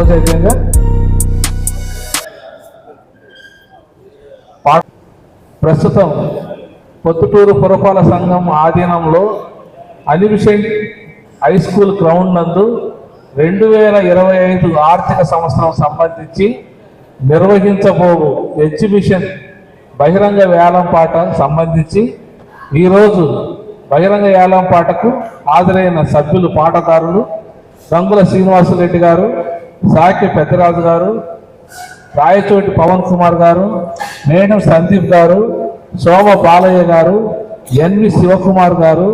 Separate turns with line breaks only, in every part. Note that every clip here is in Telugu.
క్లోజ్ అయిపోయిందా ప్రస్తుతం పొత్తుటూరు పురపాలక సంఘం ఆధీనంలో అలివిషెంట్ హై స్కూల్ గ్రౌండ్ నందు రెండు వేల ఇరవై ఐదు ఆర్థిక సంవత్సరం సంబంధించి నిర్వహించబోవు ఎగ్జిబిషన్ బహిరంగ వేలం పాట సంబంధించి ఈరోజు బహిరంగ వేలం పాటకు హాజరైన సభ్యులు పాటదారులు రంగుల శ్రీనివాసరెడ్డి గారు సాకి పెద్దరాజు గారు రాయచోటి పవన్ కుమార్ గారు నేను సందీప్ గారు శోభ బాలయ్య గారు ఎన్వి శివకుమార్ గారు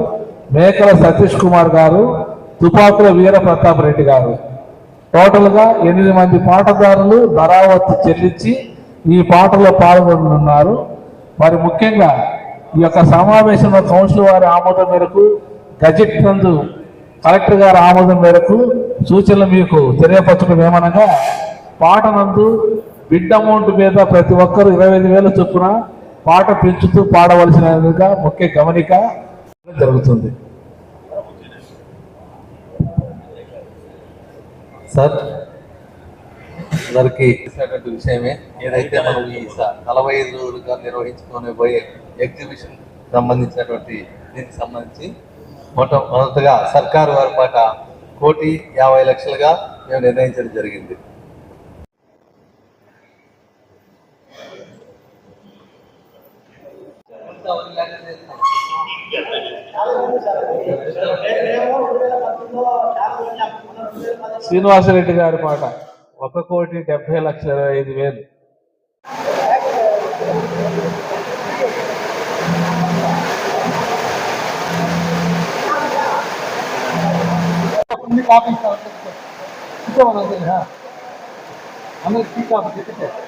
మేకల సతీష్ కుమార్ గారు తుపాకుల వీర ప్రతాప్ రెడ్డి గారు. టోటల్గా ఎనిమిది మంది పాటదారులు ధరావత్తు చెల్లించి ఈ పాటలో పాల్గొనున్నారు. మరి ముఖ్యంగా ఈ యొక్క సమావేశంలో కౌన్సిల్ వారి ఆమోదం మేరకు గజెట్ నందు కలెక్టర్ గారి ఆమోదం మేరకు సూచనలు మీకు తెలియపరచడం ఏమనగా పాట నందు బిడ్ అమౌంట్ మీద ప్రతి ఒక్కరు ఇరవై ఐదు వేల చొప్పున పాట పెంచుతూ పాడవలసినదిగా ముఖ్య గమనిక జరుగుతుంది.
సార్ అందరికి తెలిసినటువంటి విషయమే. ఏదైతే మనం ఈ నలభై ఐదు రోజులుగా నిర్వహించుకొని పోయే ఎగ్జిబిషన్ సంబంధించినటువంటి దీనికి సంబంధించి మొట్ట మొదటగా సర్కారు వారి పాట కోటి యాభై లక్షలుగా మేము నిర్ణయించడం జరిగింది.
శ్రీనివాసరెడ్డి గారి పాట ఒక కోటి డెబ్బై లక్షల ఇరవై ఐదు వేలు.
আপনি পাবেন হ্যাঁ। আমি কী কাজ দেখেছি